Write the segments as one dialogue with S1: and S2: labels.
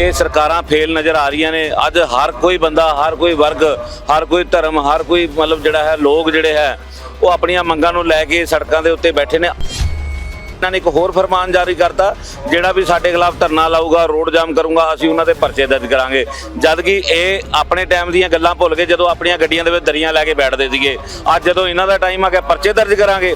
S1: ਇਹ ਸਰਕਾਰਾਂ ਫੇਲ ਨਜ਼ਰ ਆ ਰਹੀਆਂ ਨੇ। ਅੱਜ ਹਰ ਕੋਈ ਬੰਦਾ, ਹਰ ਕੋਈ ਵਰਗ, ਹਰ ਕੋਈ ਧਰਮ, ਹਰ ਕੋਈ ਮਤਲਬ ਜਿਹੜਾ ਹੈ, ਲੋਕ ਜਿਹੜੇ ਹੈ, ਉਹ ਆਪਣੀਆਂ ਮੰਗਾਂ ਨੂੰ ਲੈ ਕੇ ਸੜਕਾਂ ਦੇ ਉੱਤੇ ਬੈਠੇ ਨੇ। ਇਹਨਾਂ ਨੇ ਇੱਕ ਹੋਰ ਫਰਮਾਨ ਜਾਰੀ ਕਰਤਾ, ਜਿਹੜਾ ਵੀ ਸਾਡੇ ਖਿਲਾਫ ਧਰਨਾ ਲਾਊਗਾ, ਰੋਡ ਜਾਮ ਕਰੂੰਗਾ, ਅਸੀਂ ਉਹਨਾਂ ਦੇ ਪਰਚੇ ਦਰਜ ਕਰਾਂਗੇ। ਜਦ ਕਿ ਇਹ ਆਪਣੇ ਟਾਈਮ ਦੀਆਂ ਗੱਲਾਂ ਭੁੱਲ ਕੇ ਜਦੋਂ ਆਪਣੀਆਂ ਗੱਡੀਆਂ ਦੇ ਵਿੱਚ ਦਰੀਆਂ ਲੈ ਕੇ ਬੈਠਦੇ ਸੀਗੇ। ਅੱਜ ਜਦੋਂ ਇਹਨਾਂ ਦਾ ਟਾਈਮ ਆ ਗਿਆ, ਪਰਚੇ ਦਰਜ ਕਰਾਂਗੇ।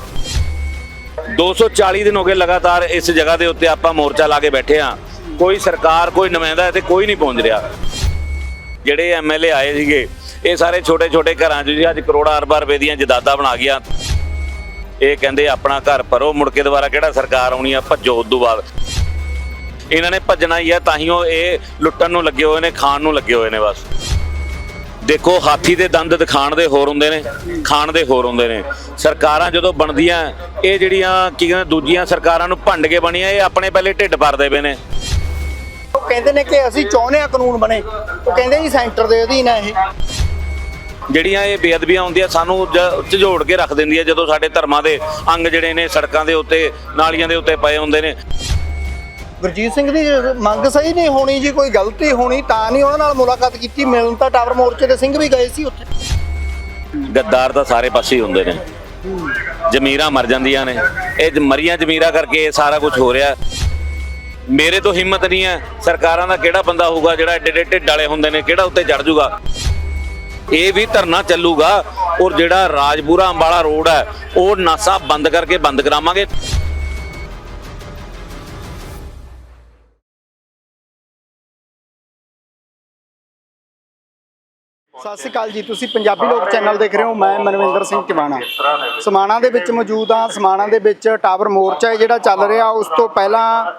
S1: 240 ਦਿਨ ਹੋ ਗਏ ਲਗਾਤਾਰ ਇਸ ਜਗ੍ਹਾ ਦੇ ਉੱਤੇ ਆਪਾਂ ਮੋਰਚਾ ਲਾ ਕੇ ਬੈਠੇ ਆ ਕੋਈ ਸਰਕਾਰ, ਕੋਈ ਨੁਮਾਇੰਦਾ ਇੱਥੇ ਕੋਈ ਨਹੀਂ ਪਹੁੰਚ ਰਿਹਾ। ਜਿਹੜੇ ਐਮਐਲਏ ਆਏ ਸੀਗੇ, ਇਹ ਸਾਰੇ ਛੋਟੇ ਛੋਟੇ ਘਰਾਂ 'ਚ ਜੀ, ਅੱਜ ਕਰੋੜਾਂ ਅਰਬਾਂ ਰੁਪਏ ਦੀਆਂ ਜਦਾਦਾਂ ਬਣਾ ਗਿਆ ਇਹ ਕਹਿੰਦੇ ਆਪਣਾ ਘਰ ਭਰੋ, ਮੁੜ ਕੇ ਦੁਬਾਰਾ ਕਿਹੜਾ ਸਰਕਾਰ ਆਉਣੀ ਆ, ਭੱਜੋ ਉਦੋਂ ਬਾਅਦ। ਇਹਨਾਂ ਨੇ ਭੱਜਣਾ ਹੀ ਆ, ਤਾਂ ਹੀ ਉਹ ਇਹ ਲੁੱਟਣ ਨੂੰ ਲੱਗੇ ਹੋਏ ਨੇ, ਖਾਣ ਨੂੰ ਲੱਗੇ ਹੋਏ ਨੇ ਬਸ। ਦੇਖੋ, ਹਾਥੀ ਦੇ ਦੰਦ ਦਿਖਾਣ ਦੇ ਹੋਰ ਹੁੰਦੇ ਨੇ, ਖਾਣ ਦੇ ਹੋਰ ਹੁੰਦੇ ਨੇ। ਸਰਕਾਰਾਂ ਜਦੋਂ ਬਣਦੀਆਂ, ਇਹ ਜਿਹੜੀਆਂ ਕੀ ਕਹਿੰਦੇ, ਦੂਜੀਆਂ ਸਰਕਾਰਾਂ ਨੂੰ ਭੰਡ ਕੇ ਬਣੀਆਂ, ਇਹ ਆਪਣੇ ਪਹਿਲੇ ਢਿੱਡ ਭਰਦੇ ਪਏ ਨੇ।
S2: ਉਹ ਕਹਿੰਦੇ ਨੇ ਕਿ ਅਸੀਂ ਚਾਹੁੰਦੇ ਆ ਕਾਨੂੰਨ ਬਣੇ। ਉਹ ਕਹਿੰਦੇ ਜੀ ਸੈਂਟਰ ਦੇ ਅਧੀਨ ਆ ਇਹ।
S1: ਜਿਹੜੀਆਂ ਇਹ ਬੇਅਦਬੀਆਂ ਹੁੰਦੀਆਂ ਸਾਨੂੰ ਝਿਜੋੜ ਕੇ ਰੱਖ ਦਿੰਦੀਆਂ ਜਦੋਂ ਸਾਡੇ ਧਰਮਾਂ ਦੇ ਅੰਗ ਜਿਹੜੇ ਨੇ ਸੜਕਾਂ ਦੇ ਉੱਤੇ ਨਾਲੀਆਂ ਦੇ ਉੱਤੇ ਪਏ ਹੁੰਦੇ ਨੇ।
S2: ਗੁਰਜੀਤ ਸਿੰਘ ਦੀ ਮੰਗ ਸਹੀ ਨਹੀਂ ਹੋਣੀ ਜੀ ਕੋਈ ਗਲਤੀ ਹੋਣੀ ਤਾਂ ਨਹੀਂ ਉਹਨਾਂ ਨਾਲ ਮੁਲਾਕਾਤ ਕੀਤੀ। ਮਿਲਣ ਤਾਂ ਟਾਵਰ ਮੋਰਚੇ ਦੇ ਸਿੰਘ ਵੀ ਗਏ ਸੀ ਉੱਥੇ।
S1: ਗੱਦਾਰ ਤਾਂ ਸਾਰੇ ਪਾਸੇ ਹੀ ਹੁੰਦੇ ਨੇ। ਜ਼ਮੀਰਾਂ ਮਰ ਜਾਂਦੀਆਂ ਨੇ। ਇਹ ਮਰੀਆਂ ਜ਼ਮੀਰਾਂ ਕਰਕੇ ਇਹ ਸਾਰਾ ਕੁਝ ਹੋ ਰਿਹਾ। ਮੇਰੇ ਤੋਂ ਹਿੰਮਤ ਨਹੀਂ ਹੈ ਸਰਕਾਰਾਂ ਦਾ ਕਿਹੜਾ ਬੰਦਾ ਹੋਊਗਾ ਜਿਹੜਾ ਏਡੇ ਏਡੇ ਢਿੱਡ ਵਾਲੇ ਹੁੰਦੇ ਨੇ, ਕਿਹੜਾ ਉੱਤੇ ਚੜ ਜਾਊਗਾ ਇਹ ਵੀ ਧਰਨਾ ਚੱਲੂਗਾ ਔਰ ਜਿਹੜਾ ਰਾਜਪੁਰਾ ਅੰਬਾਲਾ ਰੋਡ ਹੈ, ਉਹ ਨਾਸਾ ਬੰਦ ਕਰਕੇ ਬੰਦ ਕਰਾਵਾਂਗੇ।
S2: ਸਤਿ ਸ਼੍ਰੀ ਅਕਾਲ ਜੀ। ਤੁਸੀਂ ਪੰਜਾਬੀ ਲੋਕ ਚੈਨਲ ਦੇਖ ਰਹੇ ਹੋ। ਮੈਂ ਮਨਵਿੰਦਰ ਸਿੰਘ ਟਿਵਾਣਾ ਸਮਾਣਾ ਦੇ ਵਿੱਚ ਮੌਜੂਦ ਹਾਂ। ਸਮਾਣਾ ਦੇ ਵਿੱਚ ਟਾਵਰ ਮੋਰਚਾ ਹੈ ਜਿਹੜਾ ਚੱਲ ਰਿਹਾ। ਉਸ ਤੋਂ ਪਹਿਲਾਂ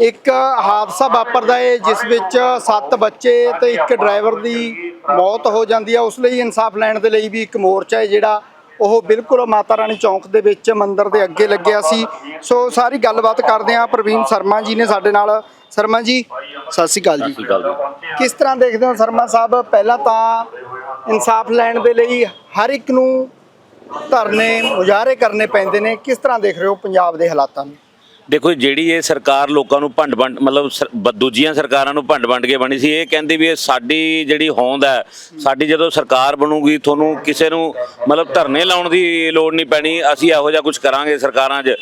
S2: ਇੱਕ ਹਾਦਸਾ ਵਾਪਰਦਾ ਹੈ, ਜਿਸ ਵਿੱਚ 7 ਬੱਚੇ ਤੇ ਇੱਕ ਡਰਾਈਵਰ ਦੀ ਮੌਤ ਹੋ ਜਾਂਦੀ ਹੈ। ਉਸ ਲਈ ਇਨਸਾਫ ਲੈਣ ਦੇ ਲਈ ਵੀ ਇੱਕ ਮੋਰਚਾ ਹੈ ਜਿਹੜਾ ਉਹ ਬਿਲਕੁਲ ਮਾਤਾ ਰਾਣੀ ਚੌਂਕ ਦੇ ਵਿੱਚ ਮੰਦਿਰ ਦੇ ਅੱਗੇ ਲੱਗਿਆ ਸੀ। ਸੋ ਸਾਰੀ ਗੱਲਬਾਤ ਕਰਦੇ ਹਾਂ ਪ੍ਰਵੀਨ ਸ਼ਰਮਾ ਜੀ ਨੇ ਸਾਡੇ ਨਾਲ। ਸ਼ਰਮਾ ਜੀ ਸਤਿ ਸ਼੍ਰੀ ਅਕਾਲ ਜੀ। ਕਿਸ ਤਰ੍ਹਾਂ ਦੇਖਦੇ ਹੋ ਸ਼ਰਮਾ ਸਾਹਿਬ? ਪਹਿਲਾਂ ਤਾਂ ਇਨਸਾਫ ਲੈਣ ਦੇ ਲਈ ਹਰ ਇੱਕ ਨੂੰ ਧਰਨੇ ਮੁਜ਼ਾਹਰੇ ਕਰਨੇ ਪੈਂਦੇ ਨੇ। ਕਿਸ ਤਰ੍ਹਾਂ ਦੇਖ ਰਹੇ ਹੋ ਪੰਜਾਬ ਦੇ ਹਾਲਾਤਾਂ ਨੂੰ?
S1: ਦੇਖੋ ਜਿਹੜੀ ਇਹ ਸਰਕਾਰ ਲੋਕਾਂ ਨੂੰ ਭੰਡ ਭੰਡ, ਮਤਲਬ ਸਰ- ਬ- ਦੂਜੀਆਂ ਸਰਕਾਰਾਂ ਨੂੰ ਭੰਡ ਭੰਡ ਕੇ ਬਣੀ ਸੀ, ਇਹ ਕਹਿੰਦੀ ਵੀ ਇਹ ਸਾਡੀ ਜਿਹੜੀ ਹੋਂਦ ਹੈ, ਸਾਡੀ ਜਦੋਂ ਸਰਕਾਰ ਬਣੂਗੀ, ਤੁਹਾਨੂੰ ਕਿਸੇ ਨੂੰ ਮਤਲਬ ਧਰਨੇ ਲਾਉਣ ਦੀ ਲੋੜ ਨਹੀਂ ਪੈਣੀ, ਅਸੀਂ ਇਹੋ ਜਿਹਾ ਕੁਝ ਕਰਾਂਗੇ ਸਰਕਾਰਾਂ 'ਚ।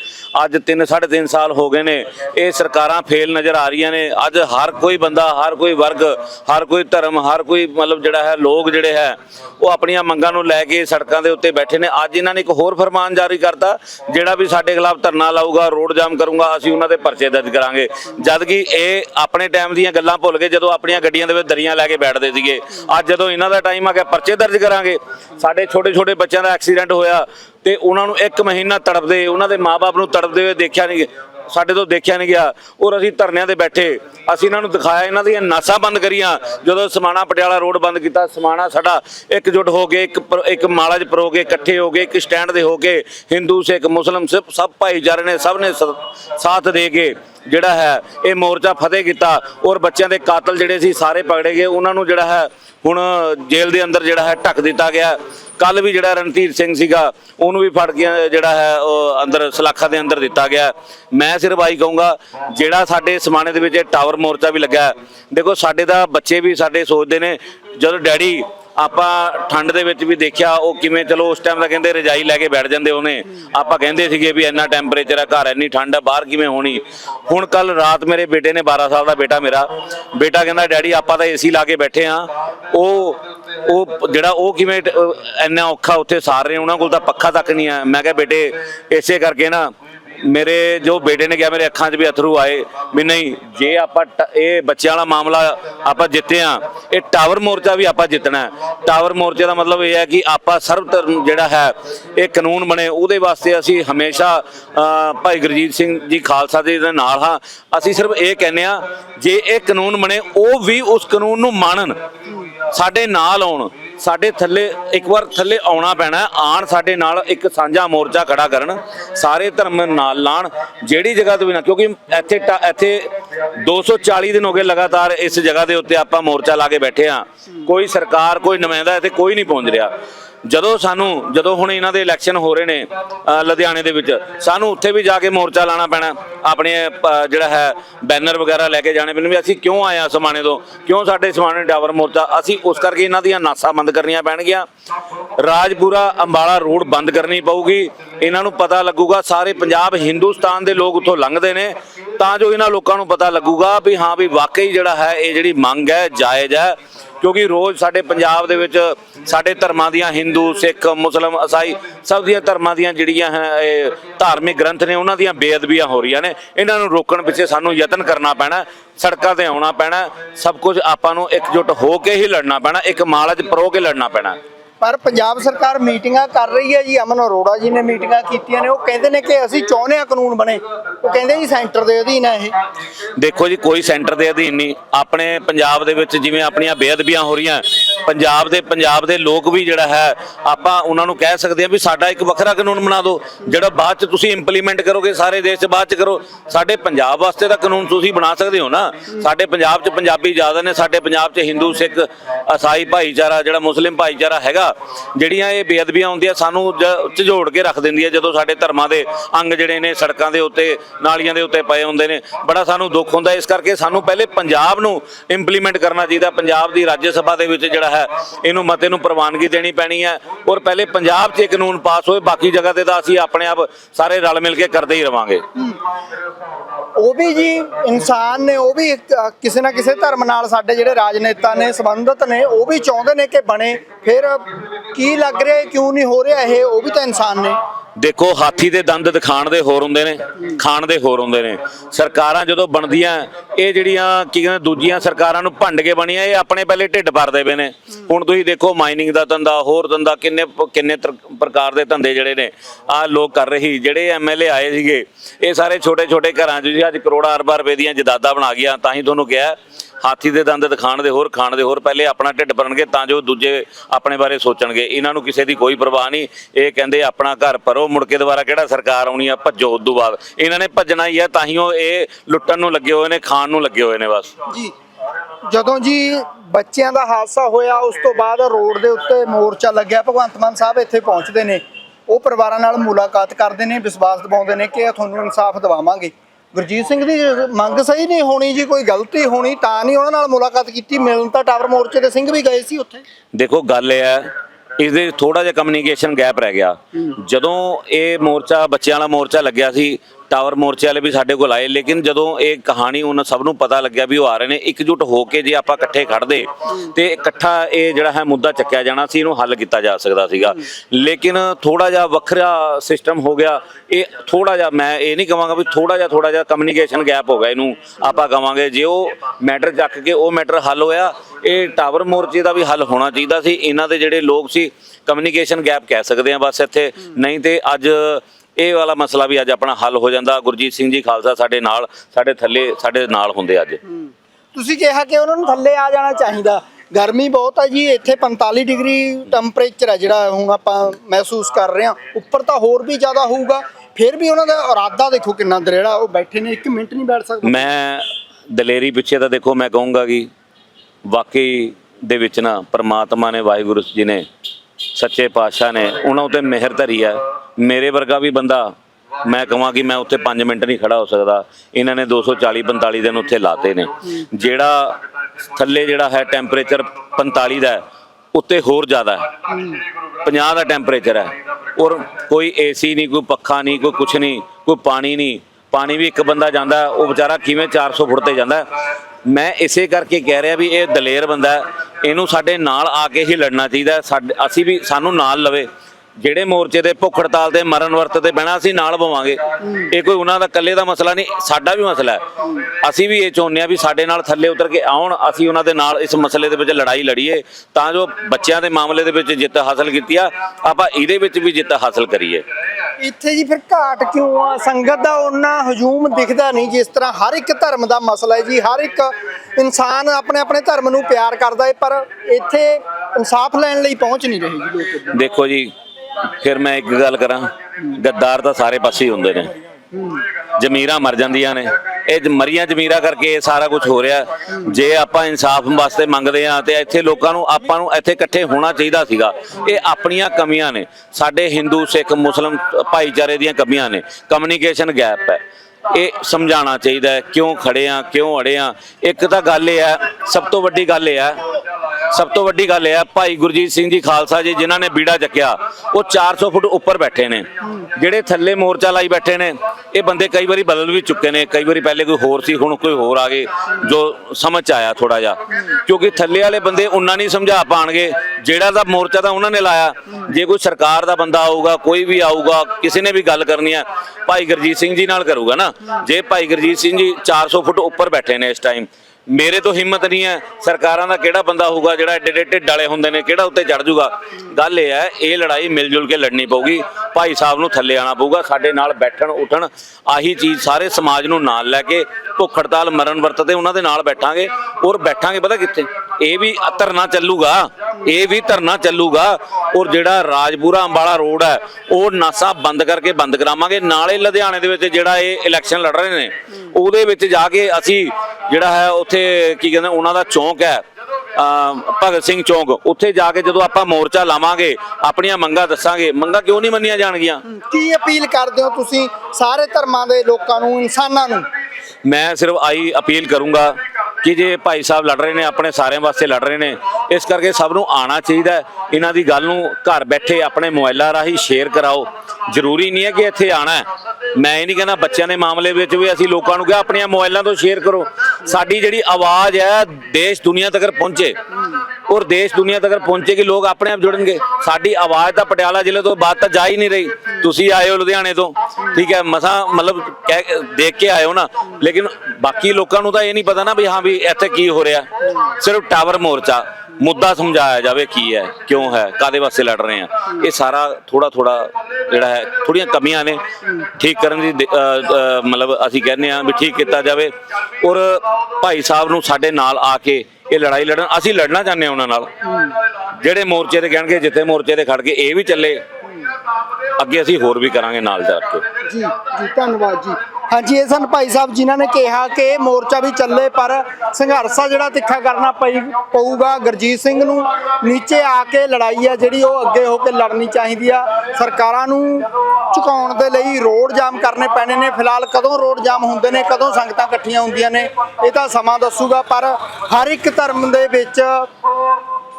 S1: ਅੱਜ 3 3.5 ਸਾਲ ਹੋ ਗਏ ਨੇ, ਇਹ ਸਰਕਾਰਾਂ ਫੇਲ ਨਜ਼ਰ ਆ ਰਹੀਆਂ ਨੇ। ਅੱਜ ਹਰ ਕੋਈ ਬੰਦਾ, ਹਰ ਕੋਈ ਵਰਗ, ਹਰ ਕੋਈ ਧਰਮ, ਹਰ ਕੋਈ ਮਤਲਬ ਜਿਹੜਾ ਹੈ, ਲੋਕ ਜਿਹੜੇ ਹੈ, ਉਹ ਆਪਣੀਆਂ ਮੰਗਾਂ ਨੂੰ ਲੈ ਕੇ ਸੜਕਾਂ ਦੇ ਉੱਤੇ ਬੈਠੇ ਨੇ। ਅੱਜ ਇਹਨਾਂ ਨੇ ਇੱਕ ਹੋਰ ਫਰਮਾਨ ਜਾਰੀ ਕਰਤਾ, ਜਿਹੜਾ ਵੀ ਸਾਡੇ ਖਿਲਾਫ ਧਰਨਾ ਲਾਊਗਾ, ਰੋਡ ਜਾਮ ਕਰੂੰਗਾ ਅਸੀਂ ਉਹਨਾਂ ਦੇ ਪਰਚੇ ਦਰਜ ਕਰਾਂਗੇ। ਜਦ ਕਿ ਇਹ ਆਪਣੇ ਟਾਈਮ ਦੀਆਂ ਗੱਲਾਂ ਭੁੱਲ ਗਏ, ਜਦੋਂ ਆਪਣੀਆਂ ਗੱਡੀਆਂ ਦੇ ਵਿੱਚ ਦਰੀਆਂ ਲੈ ਕੇ ਬੈਠਦੇ ਸੀਗੇ। ਅੱਜ ਜਦੋਂ ਇਹਨਾਂ ਦਾ ਟਾਈਮ ਆ ਗਿਆ, ਪਰਚੇ ਦਰਜ ਕਰਾਂਗੇ। ਸਾਡੇ ਛੋਟੇ ਛੋਟੇ ਬੱਚਿਆਂ ਦਾ ਐਕਸੀਡੈਂਟ ਹੋਇਆ ਤੇ ਉਹਨਾਂ ਨੂੰ ਇੱਕ ਮਹੀਨਾ ਤੜਪਦੇ, ਉਹਨਾਂ ਦੇ ਮਾਪੇ ਨੂੰ ਤੜਪਦੇ ਹੋਏ ਦੇਖਿਆ ਨਹੀਂ ਸਾਡੇ ਤੋਂ ਦੇਖਿਆ ਨਹੀਂ ਗਿਆ। ਔਰ ਅਸੀਂ ਧਰਨਿਆਂ ਤੇ ਬੈਠੇ। ਅਸੀਂ ਇਹਨਾਂ ਨੂੰ ਦਿਖਾਇਆ, ਇਹਨਾਂ ਦੀਆਂ ਨਾਸਾਂ ਬੰਦ ਕਰੀਆਂ। ਜਦੋਂ ਸਮਾਣਾ ਪਟਿਆਲਾ ਰੋਡ ਬੰਦ ਕੀਤਾ, ਸਮਾਣਾ ਸਾਡਾ ਇਕਜੁੱਟ ਹੋ ਕੇ ਇੱਕ ਪਰ- ਇੱਕ ਮਾਲਾ 'ਚ ਪਰੋ ਕੇ ਇਕੱਠੇ ਹੋ ਗਏ, ਇੱਕ ਸਟੈਂਡ ਦੇ ਹੋ ਕੇ ਹਿੰਦੂ, ਸਿੱਖ, ਮੁਸਲਮ ਸਭ ਸਭ ਭਾਈਚਾਰੇ ਨੇ, ਸਭ ਨੇ ਸ- ਸਾਥ ਦੇ ਕੇ ਜਿਹੜਾ ਹੈ, ਇਹ ਮੋਰਚਾ ਫਤਿਹ ਕੀਤਾ ਔਰ ਬੱਚਿਆਂ ਦੇ ਕਾਤਲ ਜਿਹੜੇ ਸੀ ਸਾਰੇ ਪਕੜੇ ਗਏ। ਉਹਨਾਂ ਨੂੰ ਜਿਹੜਾ ਹੈ, ਹੁਣ ਜੇਲ੍ਹ ਦੇ ਅੰਦਰ ਜਿਹੜਾ ਹੈ ਢੱਕ ਦਿੱਤਾ ਗਿਆ। ਕੱਲ ਵੀ ਜਿਹੜਾ ਰਣਧੀਰ ਸਿੰਘ ਸੀਗਾ, ਉਹਨੂੰ ਵੀ ਫੜ ਕੇ ਜਿਹੜਾ ਹੈ, ਉਹ ਅੰਦਰ, ਸਲਾਖਾਂ ਦੇ ਅੰਦਰ ਦਿੱਤਾ ਗਿਆ। ਮੈਂ ਸਿਰਫ ਆਈ ਕਹੂੰਗਾ, ਜਿਹੜਾ ਸਾਡੇ ਸਮਾਣੇ ਦੇ ਵਿੱਚ ਇਹ ਟਾਵਰ ਮੋਰਚਾ ਵੀ ਲੱਗਾ ਦੇਖੋ ਸਾਡੇ ਦਾ ਬੱਚੇ ਵੀ ਸਾਡੇ ਸੋਚਦੇ ਨੇ, ਜਦੋਂ ਡੈਡੀ ਆਪਾਂ ਠੰਡ ਦੇ ਵਿੱਚ ਵੀ ਦੇਖਿਆ, ਉਹ ਕਿਵੇਂ ਚਲੋ ਉਸ ਟਾਈਮ ਦਾ ਕਹਿੰਦੇ ਰਜਾਈ ਲੈ ਕੇ ਬੈਠ ਜਾਂਦੇ ਉਹਨੇ। ਆਪਾਂ ਕਹਿੰਦੇ ਸੀਗੇ ਵੀ ਇੰਨਾ ਟੈਂਪਰੇਚਰ ਹੈ ਘਰ ਇੰਨੀ ਠੰਡ ਹੈ ਬਾਹਰ ਕਿਵੇਂ ਹੋਣੀ? ਹੁਣ ਕੱਲ ਰਾਤ ਮੇਰੇ ਬੇਟੇ ਨੇ 12 ਸਾਲ ਦਾ ਬੇਟਾ ਮੇਰਾ। ਬੇਟਾ ਕਹਿੰਦਾ, ਡੈਡੀ, ਆਪਾਂ ਤਾਂ ਏਸੀ ਲਾ ਕੇ ਬੈਠੇ ਆ। ਉਹ ਉਹ ਜਿਹੜਾ ਉਹ ਕਿਵੇਂ ਇੰਨਾ ਔਖਾ ਉੱਥੇ ਸਾਰ ਰਹੇ, ਉਹਨਾਂ ਕੋਲ ਤਾਂ ਪੱਖਾ ਤੱਕ ਨਹੀਂ ਆ। ਮੈਂ ਕਿਹਾ, ਬੇਟੇ, ਇਸੇ ਕਰਕੇ ਨਾ ਮੇਰੇ ਜੋ ਬੇਟੇ ਨੇ ਕਿਹਾ ਮੇਰੇ ਅੱਖਾਂ 'ਚ ਵੀ ਅਥਰੂ ਆਏ ਵੀ ਨਹੀਂ ਜੇ ਆਪਾਂ ਟ- ਇਹ ਬੱਚਿਆਂ ਵਾਲਾ ਮਾਮਲਾ ਆਪਾਂ ਜਿੱਤੇ ਆ ਇਹ ਟਾਵਰ ਮੋਰਚਾ ਵੀ ਆਪਾਂ ਜਿੱਤਣਾ ਹੈ। ਟਾਵਰ ਮੋਰਚੇ ਦਾ ਮਤਲਬ ਇਹ ਹੈ ਕਿ ਆਪਾਂ ਸਰਵ ਧਰਮ ਜਿਹੜਾ ਹੈ ਇਹ ਕਾਨੂੰਨ ਬਣੇ। ਉਹਦੇ ਵਾਸਤੇ ਅਸੀਂ ਹਮੇਸ਼ਾ ਅ, ਭਾਈ ਗੁਰਜੀਤ ਸਿੰਘ ਜੀ ਖਾਲਸਾ ਜੀ ਦੇ ਨਾਲ ਹਾਂ। ਅਸੀਂ ਸਿਰਫ ਇਹ ਕਹਿੰਦੇ ਆ ਜੇ ਇਹ ਕਾਨੂੰਨ ਬਣੇ ਉਹ ਵੀ ਉਸ ਕਾਨੂੰਨ ਨੂੰ ਮੰਨਣ ਸਾਡੇ ਨਾਲ ਆਉਣ, ਸਾਡੇ ਥੱਲੇ ਇੱਕ ਵਾਰ ਥੱਲੇ ਆਉਣਾ ਪੈਣਾ ਹੈ। ਆਣ ਸਾਡੇ ਨਾਲ ਇੱਕ ਸਾਂਝਾ ਮੋਰਚਾ ਖੜਾ ਕਰਨ, ਸਾਰੇ ਧਰਮ ਨਾਲ ਲਾਣ, ਜਿਹੜੀ ਜਗ੍ਹਾ ਤੋਂ ਵੀ ਨਾ, ਕਿਉਂਕਿ ਇੱਥੇ ਟਾ- ਇੱਥੇ 240 ਦਿਨ ਹੋ ਗਏ ਲਗਾਤਾਰ ਇਸ ਜਗ੍ਹਾ ਦੇ ਉੱਤੇ ਆਪਾਂ ਮੋਰਚਾ ਲਾ ਕੇ ਬੈਠੇ ਆ ਕੋਈ ਸਰਕਾਰ, ਕੋਈ ਨੁਮਾਇੰਦਾ ਇੱਥੇ ਕੋਈ ਨਹੀਂ ਪਹੁੰਚ ਰਿਹਾ ਜਦੋਂ ਸਾਨੂੰ, ਜਦੋਂ ਹੁਣ ਇਹਨਾਂ ਦੇ ਇਲੈਕਸ਼ਨ ਹੋ ਰਹੇ ਨੇ ਲੁਧਿਆਣੇ ਦੇ ਵਿੱਚ, ਸਾਨੂੰ ਉੱਥੇ ਵੀ ਜਾ ਕੇ ਮੋਰਚਾ ਲਾਣਾ ਪੈਣਾ। ਆਪਣੇ ਜਿਹੜਾ ਹੈ ਬੈਨਰ ਵਗੈਰਾ ਲੈ ਕੇ ਜਾਣੇ ਪੈਣ ਵੀ ਅਸੀਂ ਕਿਉਂ ਆਏ ਆ ਸਮਾਣੇ ਤੋਂ? ਕਿਉਂ ਸਾਡੇ ਸਮਾਣੇ ਟਾਵਰ ਮੋਰਚਾ? ਅਸੀਂ ਉਸ ਕਰਕੇ ਇਹਨਾਂ ਦੀਆਂ ਨਾਸਾਂ ਬੰਦ ਕਰਨੀਆਂ ਪੈਣਗੀਆਂ। ਰਾਜਪੁਰਾ ਅੰਬਾਲਾ ਰੋਡ ਬੰਦ ਕਰਨੀ ਪਊਗੀ। ਇਹਨਾਂ ਨੂੰ ਪਤਾ ਲੱਗੂਗਾ, ਸਾਰੇ ਪੰਜਾਬ ਹਿੰਦੁਸਤਾਨ ਦੇ ਲੋਕ ਉੱਥੋਂ ਲੰਘਦੇ ਨੇ। ਤਾਂ ਜੋ ਇਹਨਾਂ ਲੋਕਾਂ ਨੂੰ ਪਤਾ ਲੱਗੂਗਾ ਵੀ ਹਾਂ, ਵੀ ਵਾਕਈ ਜਿਹੜਾ ਹੈ, ਇਹ ਜਿਹੜੀ ਮੰਗ ਹੈ, ਜਾਇਜ਼ ਹੈ। ਕਿਉਂਕਿ ਰੋਜ਼ ਸਾਡੇ ਪੰਜਾਬ ਦੇ ਵਿੱਚ ਸਾਡੇ ਧਰਮਾਂ ਦੀਆਂ ਹਿੰਦੂ ਸਿੱਖ ਮੁਸਲਮ ਈਸਾਈ ਸਭ ਦੀਆਂ ਧਰਮਾਂ ਦੀਆਂ ਜਿਹੜੀਆਂ ਹੈ ਇਹ ਧਾਰਮਿਕ ਗ੍ਰੰਥ ਨੇ ਉਹਨਾਂ ਦੀਆਂ ਬੇਅਦਬੀਆਂ ਹੋ ਰਹੀਆਂ ਨੇ। ਇਹਨਾਂ ਨੂੰ ਰੋਕਣ ਪਿੱਛੇ ਸਾਨੂੰ ਯਤਨ ਕਰਨਾ ਪੈਣਾ ਸੜਕਾਂ ਤੇ ਆਉਣਾ ਪੈਣਾ ਸਭ ਕੁਝ ਆਪਾਂ ਨੂੰ ਇਕਜੁੱਟ ਹੋ ਕੇ ਹੀ ਲੜਨਾ ਪੈਣਾ ਇੱਕ ਮਾਲਜ ਪਰੋ ਕੇ ਲੜਨਾ ਪੈਣਾ।
S2: ਪਰ ਪੰਜਾਬ ਸਰਕਾਰ ਮੀਟਿੰਗਾਂ ਕਰ ਰਹੀ ਹੈ ਜੀ ਅਮਨ ਅਰੋੜਾ ਜੀ ਨੇ ਮੀਟਿੰਗਾਂ ਕੀਤੀਆਂ ਨੇ ਉਹ ਕਹਿੰਦੇ ਨੇ ਕਿ ਅਸੀਂ ਚਾਹੁੰਦੇ ਹਾਂ ਕਾਨੂੰਨ ਬਣੇ ਉਹ ਕਹਿੰਦੇ ਜੀ ਸੈਂਟਰ ਦੇ ਅਧੀਨ ਹੈ ਇਹ।
S1: ਦੇਖੋ ਜੀ ਕੋਈ ਸੈਂਟਰ ਦੇ ਅਧੀਨ ਨਹੀਂ ਆਪਣੇ ਪੰਜਾਬ ਦੇ ਵਿੱਚ ਜਿਵੇਂ ਆਪਣੀਆਂ ਬੇਅਦਬੀਆਂ ਹੋ ਰਹੀਆਂ ਪੰਜਾਬ ਦੇ ਪੰਜਾਬ ਦੇ ਲੋਕ ਵੀ ਜਿਹੜਾ ਹੈ, ਆਪਾਂ ਉਹਨਾਂ ਨੂੰ ਕਹਿ ਸਕਦੇ ਆ ਵੀ ਸਾਡਾ ਇੱਕ ਵੱਖਰਾ ਕਾਨੂੰਨ ਬਣਾ ਦਿਓ। ਜਿਹੜਾ ਬਾਅਦ ਚ ਤੁਸੀਂ ਇੰਪਲੀਮੈਂਟ ਕਰੋਗੇ ਸਾਰੇ ਦੇਸ਼ 'ਚ, ਬਾਅਦ ਚ ਕਰੋ। ਸਾਡੇ ਪੰਜਾਬ ਵਾਸਤੇ ਤਾਂ ਕਾਨੂੰਨ ਤੁਸੀਂ ਬਣਾ ਸਕਦੇ ਹੋ ਨਾ। ਸਾਡੇ ਪੰਜਾਬ 'ਚ ਪੰਜਾਬੀ ਜ਼ਿਆਦਾ ਨੇ, ਸਾਡੇ ਪੰਜਾਬ 'ਚ ਹਿੰਦੂ ਸਿੱਖ ਈਸਾਈ ਭਾਈਚਾਰਾ, ਜਿਹੜਾ ਮੁਸਲਿਮ ਭਾਈਚਾਰਾ ਹੈਗਾ, ਜਿਹੜੀਆਂ ਇਹ ਬੇਅਦਬੀਆਂ ਹੁੰਦੀਆਂ, ਸਾਨੂੰ ਜ- ਝਿਜੋੜ ਕੇ ਰੱਖ ਦਿੰਦੀ ਹੈ, ਜਦੋਂ ਸਾਡੇ ਧਰਮਾਂ ਦੇ ਅੰਗ ਜਿਹੜੇ ਨੇ, ਸੜਕਾਂ ਦੇ ਉੱਤੇ, ਨਾਲੀਆਂ ਦੇ ਉੱਤੇ ਪਏ ਹੁੰਦੇ ਨੇ। ਬੜਾ ਸਾਨੂੰ ਦੁੱਖ ਹੁੰਦਾ, ਇਸ ਕਰਕੇ ਸਾਨੂੰ ਪਹਿਲੇ ਪੰਜਾਬ ਨੂੰ ਇੰਪਲੀਮੈਂਟ ਕਰਨਾ ਚਾਹੀਦਾ। ਪੰਜਾਬ ਦੀ ਰਾਜ ਸਭਾ ਦੇ ਵਿੱਚ ਜਿਹੜਾ ਹੈ ਇਹਨੂੰ ਮਤੇ ਨੂੰ ਪ੍ਰਵਾਨਗੀ ਦੇਣੀ ਪੈਣੀ ਹੈ। ਔਰ ਪਹਿਲੇ ਪੰਜਾਬ 'ਚ ਇਹ ਕਾਨੂੰਨ ਪਾਸ ਹੋਏ, ਬਾਕੀ ਜਗ੍ਹਾ ਤੇ ਤਾਂ ਅਸੀਂ ਆਪਣੇ ਆਪ ਸਾਰੇ ਰਲ ਮਿਲ ਕੇ ਕਰਦੇ ਹੀ ਰਵਾਂਗੇ।
S2: ਉਹ ਵੀ ਜੀ ਇਨਸਾਨ ਨੇ, ਉਹ ਵੀ ਕਿਸੇ ਨਾ ਕਿਸੇ ਧਰਮ ਨਾਲ ਸਾਡੇ ਜਿਹੜੇ ਰਾਜਨੇਤਾ ਨੇ, ਸੰਬੰਧਿਤ ਨੇ, ਉਹ ਵੀ ਚਾਹੁੰਦੇ ਨੇ ਕਿ ਬਣੇ। ਫਿਰ ਕੀ ਲੱਗ ਰਿਹਾ ਕਿਉਂ ਨਹੀਂ ਹੋ ਰਿਹਾ ਇਹ? ਉਹ ਵੀ ਤਾਂ ਇਨਸਾਨ ਨੇ।
S1: ਦੇਖੋ, ਹਾਥੀ ਦੇ ਦੰਦ ਦਿਖਾਣ ਦੇ ਹੋਰ ਹੁੰਦੇ ਨੇ, ਖਾਣ ਦੇ ਹੋਰ ਹੁੰਦੇ ਨੇ। ਸਰਕਾਰਾਂ ਜਦੋਂ ਬਣਦੀਆਂ, ਇਹ ਜਿਹੜੀਆਂ ਕੀ ਕਹਿੰਦੇ, ਦੂਜੀਆਂ ਸਰਕਾਰਾਂ ਨੂੰ ਭੰਡ ਕੇ ਬਣੀਆਂ, ਇਹ ਆਪਣੇ ਪਹਿਲੇ ਢਿੱਡ ਭਰਦੇ ਪਏ ਨੇ। ਹੁਣ ਤੁਸੀਂ ਦੇਖੋ, ਮਾਈਨਿੰਗ ਦਾ ਧੰਦਾ, ਹੋਰ ਧੰਦਾ, ਕਿੰਨੇ ਕਿੰਨੇ ਪ੍ਰਕਾਰ ਦੇ ਧੰਦੇ ਜਿਹੜੇ ਨੇ ਆ ਲੋਕ ਕਰ ਰਹੀ ਜਿਹੜੇ ਐਮਐਲਏ ਆਏ ਸੀਗੇ, ਇਹ ਸਾਰੇ ਛੋਟੇ ਛੋਟੇ ਘਰਾਂ 'ਚ ਜੀ, ਅੱਜ ਕਰੋੜਾਂ ਅਰਬਾਂ ਰੁਪਏ ਦੀਆਂ ਜਦਾਦਾਂ ਬਣਾ ਗਿਆ ਤਾਂ ਹੀ ਤੁਹਾਨੂੰ ਕਿਹਾ ਹਾਥੀ ਦੇ ਦੰਦ ਦਿਖਾਣ ਦੇ ਹੋਰ, ਖਾਣ ਦੇ ਹੋਰ ਪਹਿਲੇ ਆਪਣਾ ਢਿੱਡ ਭਰਨਗੇ ਤਾਂ ਜੋ ਦੂਜੇ ਆਪਣੇ ਬਾਰੇ ਸੋਚਣਗੇ। ਇਹਨਾਂ ਨੂੰ ਕਿਸੇ ਦੀ ਕੋਈ ਪਰਵਾਹ ਨਹੀਂ। ਇਹ ਕਹਿੰਦੇ ਆਪਣਾ ਘਰ ਭਰੋ, ਮੁੜ ਕੇ ਦੁਬਾਰਾ ਕਿਹੜਾ ਸਰਕਾਰ ਆਉਣੀ ਆ? ਭੱਜੋ ਉਦੋਂ ਬਾਅਦ। ਇਹਨਾਂ ਨੇ ਭੱਜਣਾ ਹੀ ਆ, ਤਾਂ ਹੀ ਉਹ ਇਹ ਲੁੱਟਣ ਨੂੰ ਲੱਗੇ ਹੋਏ ਨੇ, ਖਾਣ ਨੂੰ ਲੱਗੇ ਹੋਏ ਨੇ ਬਸ।
S2: ਜੀ, ਜਦੋਂ ਜੀ ਬੱਚਿਆਂ ਦਾ ਹਾਦਸਾ ਹੋਇਆ, ਉਸ ਤੋਂ ਬਾਅਦ ਰੋਡ ਦੇ ਉੱਤੇ ਮੋਰਚਾ ਲੱਗਿਆ। ਭਗਵੰਤ ਮਾਨ ਸਾਹਿਬ ਇੱਥੇ ਪਹੁੰਚਦੇ ਨੇ। ਉਹ ਪਰਿਵਾਰਾਂ ਨਾਲ ਮੁਲਾਕਾਤ ਕਰਦੇ ਨੇ, ਵਿਸ਼ਵਾਸ ਦਿਵਾਉਂਦੇ ਨੇ ਕਿ ਤੁਹਾਨੂੰ ਇਨਸਾਫ ਦਿਵਾਵਾਂਗੇ। ਗੁਰਜੀਤ ਸਿੰਘ ਦੀ ਮੰਗ ਸਹੀ ਨਹੀਂ ਹੋਣੀ ਜੀ ਕੋਈ ਗਲਤੀ ਹੋਣੀ ਤਾਂ ਨਹੀਂ ਉਹਨਾਂ ਨਾਲ ਮੁਲਾਕਾਤ ਕੀਤੀ। ਮਿਲਣ ਤਾਂ ਟਾਵਰ ਮੋਰਚੇ ਦੇ ਸਿੰਘ ਵੀ ਗਏ ਸੀ ਉੱਥੇ।
S1: ਦੇਖੋ ਗੱਲ ਇਹ ਹੈ ਇਹਦੇ ਥੋੜਾ ਜਿਹਾ ਕਮਿਊਨੀਕੇਸ਼ਨ ਗੈਪ ਰਹਿ ਗਿਆ। ਜਦੋਂ ਇਹ ਮੋਰਚਾ ਬੱਚਿਆਂ ਵਾਲਾ ਮੋਰਚਾ ਲੱਗਿਆ ਸੀ ਟਾਵਰ ਮੋਰਚੇ ਵਾਲੇ ਵੀ ਸਾਡੇ ਕੋਲ ਆਏ, ਲੇਕਿਨ ਜਦੋਂ ਇਹ ਕਹਾਣੀ ਉਹਨਾਂ ਸਭ ਨੂੰ ਪਤਾ ਲੱਗਿਆ ਵੀ ਉਹ ਆ ਰਹੇ ਨੇ, ਇਕਜੁੱਟ ਹੋ ਕੇ ਜੇ ਆਪਾਂ ਇਕੱਠੇ ਖੜਦੇ ਤੇ ਇਕੱਠਾ ਇਹ ਜਿਹੜਾ ਹੈ ਮੁੱਦਾ ਚੱਕਿਆ ਜਾਣਾ ਸੀ, ਇਹਨੂੰ ਹੱਲ ਕੀਤਾ ਜਾ ਸਕਦਾ ਸੀਗਾ। ਲੇਕਿਨ ਥੋੜਾ ਜਿਹਾ ਵੱਖਰਾ ਸਿਸਟਮ ਹੋ ਗਿਆ। ਇਹ ਥੋੜਾ ਜਿਹਾ ਮੈਂ ਇਹ ਨਹੀਂ ਕਹਾਂਗਾ ਵੀ ਥੋੜਾ ਜਿਹਾ ਥੋੜਾ ਜਿਹਾ ਕਮਿਊਨੀਕੇਸ਼ਨ ਗੈਪ ਹੋ ਗਿਆ ਇਹਨੂੰ, ਆਪਾਂ ਕਹਾਂਗੇ ਜੇ ਉਹ ਮੈਟਰ ਚੱਕ ਕੇ ਉਹ ਮੈਟਰ ਹੱਲ ਹੋਇਆ, ਇਹ ਟਾਵਰ ਮੋਰਚੇ ਦਾ ਵੀ ਹੱਲ ਹੋਣਾ ਚਾਹੀਦਾ ਸੀ। ਇਹਨਾਂ ਦੇ ਜਿਹੜੇ ਲੋਕ ਸੀ ਕਮਿਊਨੀਕੇਸ਼ਨ ਗੈਪ ਕਹਿ ਸਕਦੇ ਆ ਬਸ ਇੱਥੇ। ਨਹੀਂ ਤੇ ਅੱਜ ਇਹ ਵਾਲਾ ਮਸਲਾ ਵੀ ਅੱਜ ਆਪਣਾ ਹੱਲ ਹੋ ਜਾਂਦਾ। ਗੁਰਜੀਤ ਸਿੰਘ ਜੀ ਖਾਲਸਾ ਸਾਡੇ ਨਾਲ ਸਾਡੇ ਥੱਲੇ ਸਾਡੇ ਨਾਲ ਹੁੰਦੇ ਅੱਜ।
S2: ਤੁਸੀਂ ਕਿਹਾ ਕਿ ਉਹਨਾਂ ਨੂੰ ਥੱਲੇ ਆ ਜਾਣਾ ਚਾਹੀਦਾ। ਗਰਮੀ ਬਹੁਤ ਹੈ ਜੀ ਇੱਥੇ 45 ਡਿਗਰੀ ਟੈਂਪਰੇਚਰ ਹੈ ਜਿਹੜਾ ਹੁਣ ਆਪਾਂ ਮਹਿਸੂਸ ਕਰ ਰਹੇ ਹਾਂ। ਉੱਪਰ ਤਾਂ ਹੋਰ ਵੀ ਜ਼ਿਆਦਾ ਹੋਊਗਾ। ਫਿਰ ਵੀ ਉਹਨਾਂ ਦਾ ਇਰਾਦਾ ਦੇਖੋ ਕਿੰਨਾ ਦਰੇੜਾ ਉਹ ਬੈਠੇ ਨੇ 1 ਮਿੰਟ ਨਹੀਂ ਬੈਠ ਸਕਦੇ।
S1: ਮੈਂ ਦਲੇਰੀ ਪਿੱਛੇ ਤਾਂ ਦੇਖੋ ਮੈਂ ਕਹੂੰਗਾ ਕਿ ਵਾਕਈ ਦੇ ਵਿੱਚ ਨਾ ਪ੍ਰਮਾਤਮਾ ਨੇ ਵਾਹਿਗੁਰੂ ਜੀ ਨੇ ਸੱਚੇ ਪਾਤਸ਼ਾਹ ਨੇ ਉਹਨਾਂ ਉਤੇ ਮਿਹਰ ਧਰੀ ਹੈ ਮੇਰੇ ਵਰਗਾ ਵੀ ਬੰਦਾ ਮੈਂ ਕਹਾਂ ਕਿ ਮੈਂ ਉੱਥੇ 5 ਮਿੰਟ ਨਹੀਂ ਖੜਾ ਹੋ ਸਕਦਾ। ਇਹਨਾਂ ਨੇ 240 45 ਦਿਨ ਉੱਥੇ ਲਾਤੇ ਨੇ। ਜਿਹੜਾ ਥੱਲੇ ਜਿਹੜਾ ਹੈ ਟੈਂਪਰੇਚਰ 45 ਦਾ ਹੈ, ਉੱਤੇ ਹੋਰ ਜ਼ਿਆਦਾ ਹੈ। 50 ਦਾ ਟੈਂਪਰੇਚਰ ਹੈ। ਔਰ ਕੋਈ ਏਸੀ ਨਹੀਂ ਕੋਈ ਪੱਖਾ ਨਹੀਂ ਕੋਈ ਕੁਛ ਨਹੀਂ ਕੋਈ ਪਾਣੀ ਨਹੀਂ। ਪਾਣੀ ਵੀ ਇੱਕ ਬੰਦਾ ਜਾਂਦਾ ਉਹ ਵਿਚਾਰਾ ਕਿਵੇਂ 400 ਫੁੱਟ ਤੇ ਜਾਂਦਾ ਮੈਂ ਇਸੇ ਕਰਕੇ ਕਹਿ ਰਿਹਾ ਵੀ ਇਹ ਦਲੇਰ ਬੰਦਾ ਇਹਨੂੰ ਸਾਡੇ ਨਾਲ ਆ ਕੇ ਹੀ ਲੜਨਾ ਚਾਹੀਦਾ ਸਾਡੇ ਅਸੀਂ ਵੀ ਸਾਨੂੰ ਨਾਲ ਲਵੇ। ਜਿਹੜੇ ਮੋਰਚੇ ਤੇ ਭੁੱਖ ਹੜਤਾਲ ਤੇ ਮਰਨ ਵਰਤ ਤੇ ਬਹਿਣਾ ਅਸੀਂ ਨਾਲ ਪਵਾਂਗੇ ਇਹ ਕੋਈ ਉਹਨਾਂ ਦਾ ਇਕੱਲੇ ਦਾ ਮਸਲਾ ਨਹੀਂ ਸਾਡਾ ਵੀ ਮਸਲਾ ਹੈ। ਅਸੀਂ ਵੀ ਇਹ ਚਾਹੁੰਦੇ ਆ ਵੀ ਸਾਡੇ ਨਾਲ ਥੱਲੇ ਉਤਰ ਕੇ ਆਉਣ ਅਸੀਂ ਉਹਨਾਂ ਦੇ ਨਾਲ ਇਸ ਮਸਲੇ ਦੇ ਵਿੱਚ ਲੜਾਈ ਲੜੀਏ ਤਾਂ ਜੋ ਬੱਚਿਆਂ ਦੇ ਮਾਮਲੇ ਦੇ ਵਿੱਚ ਜਿੱਤ ਹਾਸਲ ਕੀਤੀ ਆ ਆਪਾਂ ਇਹਦੇ ਵਿੱਚ ਵੀ ਜਿੱਤ ਹਾਸਲ ਕਰੀਏ।
S2: ਇੱਥੇ ਜੀ ਫਿਰ ਘਾਟ ਕਿਉਂ ਆ? ਸੰਗਤ ਦਾ ਉਹਨਾਂ ਹਜੂਮ ਦਿਖਦਾ ਨਹੀਂ ਜਿਸ ਤਰ੍ਹਾਂ ਹਰ ਇੱਕ ਧਰਮ ਦਾ ਮਸਲਾ ਹੈ ਜੀ ਹਰ ਇੱਕ ਇਨਸਾਨ ਆਪਣੇ ਆਪਣੇ ਧਰਮ ਨੂੰ ਪਿਆਰ ਕਰਦਾ ਹੈ ਪਰ ਇੱਥੇ ਇਨਸਾਫ ਲੈਣ ਲਈ ਪਹੁੰਚ ਨਹੀਂ ਰਹੇ ਜੀ ਲੋਕ।
S1: ਦੇਖੋ ਜੀ ਫਿਰ ਮੈਂ ਇੱਕ ਗੱਲ ਕਰਾਂ, ਗੱਦਾਰ ਤਾਂ ਸਾਰੇ ਪਾਸੇ ਹੀ ਹੁੰਦੇ ਨੇ। ਜ਼ਮੀਰਾਂ ਮਰ ਜਾਂਦੀਆਂ ਨੇ। ਇਹ ਮਰੀਆਂ ਜ਼ਮੀਰਾਂ ਕਰਕੇ ਇਹ ਸਾਰਾ ਕੁਝ ਹੋ ਰਿਹਾ। ਜੇ ਆਪਾਂ ਇਨਸਾਫ ਵਾਸਤੇ ਮੰਗਦੇ ਆ ਤੇ ਇੱਥੇ ਲੋਕਾਂ ਨੂੰ, ਆਪਾਂ ਨੂੰ ਇੱਥੇ ਇਕੱਠੇ ਹੋਣਾ ਚਾਹੀਦਾ ਸੀਗਾ। ਇਹ ਆਪਣੀਆਂ ਕਮੀਆਂ ਨੇ। ਸਾਡੇ ਹਿੰਦੂ, ਸਿੱਖ, ਮੁਸਲਮ ਭਾਈਚਾਰੇ ਦੀਆਂ ਕਮੀਆਂ ਨੇ। ਕਮਿਊਨੀਕੇਸ਼ਨ ਗੈਪ ਹੈ। ਇਹ ਸਮਝਾਉਣਾ ਚਾਹੀਦਾ ਕਿਉਂ ਖੜੇ ਆ ਕਿਉਂ ਅੜੇ ਆ ਇੱਕ ਤਾਂ ਗੱਲ ਇਹ ਹੈ, ਸਭ ਤੋਂ ਵੱਡੀ ਗੱਲ ਇਹ ਹੈ ਸਭ ਤੋਂ ਵੱਡੀ ਗੱਲ ਇਹ ਹੈ ਭਾਈ ਗੁਰਜੀਤ ਸਿੰਘ ਜੀ ਖਾਲਸਾ ਜੀ, ਜਿਨ੍ਹਾਂ ਨੇ ਬੀੜਾ ਚੱਕਿਆ, ਉਹ 400 ਫੁੱਟ ਉੱਪਰ ਬੈਠੇ ਨੇ। ਜਿਹੜੇ ਥੱਲੇ ਮੋਰਚਾ ਲਾਈ ਬੈਠੇ ਨੇ, ਇਹ ਬੰਦੇ ਕਈ ਵਾਰੀ ਬਦਲ ਵੀ ਚੁੱਕੇ ਨੇ। ਕਈ ਵਾਰੀ ਪਹਿਲੇ ਕੋਈ ਹੋਰ ਸੀ, ਹੁਣ ਕੋਈ ਹੋਰ ਆ ਗਏ, ਜੋ ਸਮਝ 'ਚ ਆਇਆ ਥੋੜਾ ਜਿਹਾ। ਕਿਉਂਕਿ ਥੱਲੇ ਵਾਲੇ ਬੰਦੇ ਉਹਨਾਂ ਨਹੀਂ ਸਮਝਾ ਪਾਣਗੇ। ਜਿਹੜਾ ਦਾ ਮੋਰਚਾ ਤਾਂ ਉਹਨਾਂ ਨੇ ਲਾਇਆ। ਜੇ ਕੋਈ ਸਰਕਾਰ ਦਾ ਬੰਦਾ ਆਊਗਾ, ਕੋਈ ਵੀ ਆਊਗਾ, ਕਿਸੇ ਨੇ ਵੀ ਗੱਲ ਕਰਨੀ ਹੈ ਭਾਈ ਗੁਰਜੀਤ ਸਿੰਘ ਜੀ ਨਾਲ ਕਰੂਗਾ ਨਾ। ਜੇ ਭਾਈ ਗੁਰਜੀਤ ਸਿੰਘ ਜੀ 400 ਫੁੱਟ ਉੱਪਰ ਬੈਠੇ ਨੇ ਇਸ ਟਾਈਮ ਮੇਰੇ ਤੋਂ ਹਿੰਮਤ ਨਹੀਂ ਹੈ ਸਰਕਾਰਾਂ ਦਾ ਕਿਹੜਾ ਬੰਦਾ ਹੋਊਗਾ ਜਿਹੜਾ ਐਡੇ ਐਡੇ ਢਿੱਡ ਵਾਲੇ ਹੁੰਦੇ ਨੇ, ਕਿਹੜਾ ਉੱਤੇ ਚੜ ਜੂਗਾ। ਗੱਲ ਇਹ ਹੈ, ਇਹ ਲੜਾਈ ਮਿਲ ਜੁਲ ਕੇ ਲੜਨੀ ਪਊਗੀ। ਭਾਈ ਸਾਹਿਬ ਨੂੰ ਥੱਲੇ ਆਣਾ ਪਊਗਾ, ਸਾਡੇ ਨਾਲ ਬੈਠਣ, ਉੱਠਣ, ਆਹੀ ਚੀਜ਼ ਸਾਰੇ ਸਮਾਜ ਨੂੰ ਨਾਲ ਲੈ ਕੇ ਭੁੱਖ ਹੜਤਾਲ ਮਰਨ ਵਰਤ ਤੇ ਉਹਨਾਂ ਦੇ ਨਾਲ ਬੈਠਾਂਗੇ ਔਰ ਬੈਠਾਂਗੇ ਪਤਾ ਕਿੱਥੇ? ਇਹ ਵੀ ਧਰਨਾ ਚੱਲੂਗਾ, ਇਹ ਵੀ ਧਰਨਾ ਚੱਲੂਗਾ। ਔਰ ਜਿਹੜਾ ਰਾਜਪੁਰਾ ਅੰਬਾਲਾ ਰੋਡ ਹੈ ਉਹ ਨਾਸਾ ਬੰਦ ਕਰਕੇ ਬੰਦ ਕਰਾਵਾਂਗੇ। ਨਾਲੇ ਲੁਧਿਆਣੇ ਦੇ ਵਿੱਚ ਜਿਹੜਾ ਇਹ ਇਲੈਕਸ਼ਨ ਲੜ ਰਹੇ ਨੇ ਉਹਦੇ ਵਿੱਚ ਜਾ ਕੇ ਅਸੀਂ ਜਿਹੜਾ ਹੈ ਉੱਥੇ ਕੀ ਕਹਿੰਦੇ ਉਹਨਾਂ ਦਾ ਚੌਂਕ ਹੈ ਭਗਤ ਸਿੰਘ ਚੌਂਕ ਉੱਥੇ ਜਾ ਕੇ ਜਦੋਂ ਆਪਾਂ ਮੋਰਚਾ ਲਾਵਾਂਗੇ ਆਪਣੀਆਂ ਮੰਗਾਂ ਦੱਸਾਂਗੇ। ਮੰਗਾਂ ਕਿਉਂ ਨਹੀਂ ਮੰਨੀਆਂ ਜਾਣਗੀਆਂ?
S2: ਕੀ ਅਪੀਲ ਕਰਦੇ ਹੋ ਤੁਸੀਂ ਸਾਰੇ ਧਰਮਾਂ ਦੇ ਲੋਕਾਂ ਨੂੰ ਇਨਸਾਨਾਂ ਨੂੰ?
S1: ਮੈਂ ਸਿਰਫ ਆਈ ਅਪੀਲ ਕਰੂੰਗਾ ਕਿ ਜੇ ਭਾਈ ਸਾਹਿਬ ਲੜ ਰਹੇ ਨੇ ਆਪਣੇ ਸਾਰਿਆਂ ਵਾਸਤੇ ਲੜ ਰਹੇ ਨੇ ਇਸ ਕਰਕੇ ਸਭ ਨੂੰ ਆਉਣਾ ਚਾਹੀਦਾ ਹੈ। ਇਹਨਾਂ ਦੀ ਗੱਲ ਨੂੰ ਘਰ ਬੈਠੇ ਆਪਣੇ ਮੋਬਾਈਲਾਂ ਰਾਹੀਂ ਸ਼ੇਅਰ ਕਰਾਓ। ਜ਼ਰੂਰੀ ਨਹੀਂ ਹੈ ਕਿ ਇੱਥੇ ਆਣਾ ਹੈ। ਮੈਂ ਇਹ ਨਹੀਂ ਕਹਿੰਦਾ ਬੱਚਿਆਂ ਦੇ ਮਾਮਲੇ ਵਿੱਚ ਵੀ ਅਸੀਂ ਲੋਕਾਂ ਨੂੰ ਕਿਹਾ, ਆਪਣੀਆਂ ਮੋਬਾਈਲਾਂ ਤੋਂ ਸ਼ੇਅਰ ਕਰੋ। ਸਾਡੀ ਜਿਹੜੀ ਆਵਾਜ਼ ਹੈ, ਦੇਸ਼ ਦੁਨੀਆ ਤੱਕ ਪਹੁੰਚੇ। ਔਰ ਦੇਸ਼ ਦੁਨੀਆ ਤੱਕ ਪਹੁੰਚੇਗੀ ਲੋਕ ਆਪਣੇ ਆਪ ਜੁੜਨਗੇ, ਸਾਡੀ ਆਵਾਜ਼ ਤਾਂ ਪਟਿਆਲਾ ਜ਼ਿਲ੍ਹੇ ਤੋਂ ਬਾਅਦ ਤਾਂ ਜਾ ਹੀ ਨਹੀਂ ਰਹੀ। ਤੁਸੀਂ ਆਏ ਹੋ ਲੁਧਿਆਣੇ ਤੋਂ, ਠੀਕ ਹੈ, ਮਸਾਂ ਮਤਲਬ ਕਹਿ- ਦੇਖ ਕੇ ਆਏ ਹੋ ਨਾ, ਲੇਕਿਨ ਬਾਕੀ ਲੋਕਾਂ ਨੂੰ ਤਾਂ ਇਹ ਨਹੀਂ ਪਤਾ ਨਾ ਵੀ ਹਾਂ ਵੀ ਇੱਥੇ ਕੀ ਹੋ ਰਿਹਾ। ਸਿਰਫ ਟਾਵਰ ਮੋਰਚਾ, ਮੁੱਦਾ ਸਮਝਾਇਆ ਜਾਵੇ ਕੀ ਹੈ, ਕਿਉਂ ਹੈ ਕਾਦੇ ਵਾਸਤੇ ਲੜ ਰਹੇ ਆ। ਇਹ ਸਾਰਾ ਥੋੜਾ ਥੋੜਾ ਜਿਹੜਾ ਹੈ ਥੋੜੀਆਂ ਕਮੀਆਂ ਨੇ। ਠੀਕ ਕਰਨ ਦੀ ਮਤਲਬ ਅਸੀਂ ਕਹਿੰਦੇ ਆ ਵੀ ਠੀਕ ਕੀਤਾ ਜਾਵੇ। ਔਰ ਭਾਈ ਸਾਹਿਬ ਨੂੰ ਸਾਡੇ ਨਾਲ ਆ ਕੇ ਇਹ ਲੜਾਈ ਲੜਨ, ਅਸੀਂ ਲੜਨਾ ਚਾਹੁੰਦੇ ਹਾਂ ਉਹਨਾਂ ਨਾਲ। ਜਿਹੜੇ ਮੋਰਚੇ ਤੇ ਕਹਿਣਗੇ, ਜਿੱਥੇ ਮੋਰਚੇ ਤੇ ਖੜ ਕੇ ਇਹ ਵੀ ਚੱਲੇ, ਅੱਗੇ ਅਸੀਂ ਹੋਰ ਵੀ ਕਰਾਂਗੇ ਨਾਲ ਜਾ ਕੇ।
S2: ਜੀ ਜੀ, ਧੰਨਵਾਦ ਜੀ। ਹਾਂਜੀ, ਇਹ ਸਨ ਭਾਈ ਸਾਹਿਬ ਜਿਨ੍ਹਾਂ ਨੇ ਕਿਹਾ ਕਿ ਮੋਰਚਾ ਵੀ ਚੱਲੇ, ਪਰ ਸੰਘਰਸ਼ ਜਿਹੜਾ ਤਿੱਖਾ ਕਰਨਾ ਪਈ, ਪਊਗਾ। ਗੁਰਜੀਤ ਸਿੰਘ ਨੂੰ ਨੀਚੇ ਆ ਕੇ ਲੜਾਈ ਆ ਜਿਹੜੀ, ਉਹ ਅੱਗੇ ਹੋ ਕੇ ਲੜਨੀ ਚਾਹੀਦੀ ਆ। ਸਰਕਾਰਾਂ ਨੂੰ ਝੁਕਾਉਣ ਦੇ ਲਈ ਰੋਡ ਜਾਮ ਕਰਨੇ ਪੈਣੇ ਨੇ। ਫਿਲਹਾਲ ਕਦੋਂ ਰੋਡ ਜਾਮ ਹੁੰਦੇ ਨੇ, ਕਦੋਂ ਸੰਗਤਾਂ ਇਕੱਠੀਆਂ ਹੁੰਦੀਆਂ ਨੇ, ਇਹ ਤਾਂ ਸਮਾਂ ਦੱਸੂਗਾ। ਪਰ ਹਰ ਇੱਕ ਧਰਮ ਦੇ ਵਿੱਚ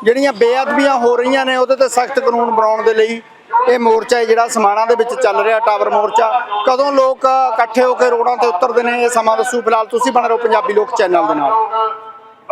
S2: ਜਿਹੜੀਆਂ ਬੇਅਦਬੀਆਂ ਹੋ ਰਹੀਆਂ ਨੇ, ਉਹਦੇ ਤੇ ਸਖਤ ਕਾਨੂੰਨ ਬਣਾਉਣ ਦੇ ਲਈ ਇਹ ਮੋਰਚਾ ਹੈ ਜਿਹੜਾ ਸਮਾਣਾ ਦੇ ਵਿੱਚ ਚੱਲ ਰਿਹਾ, ਟਾਵਰ ਮੋਰਚਾ, ਕਦੋਂ ਲੋਕ ਇਕੱਠੇ ਹੋ ਕੇ ਰੋਡਾਂ ਤੇ ਉਤਰਦੇ ਨੇ, ਇਹ ਸਮਾਂ ਦੱਸੂ। ਫਿਲਹਾਲ ਤੁਸੀਂ ਬਣ ਰਹੋ ਪੰਜਾਬੀ ਲੋਕ ਚੈਨਲ ਦੇ ਨਾਲ।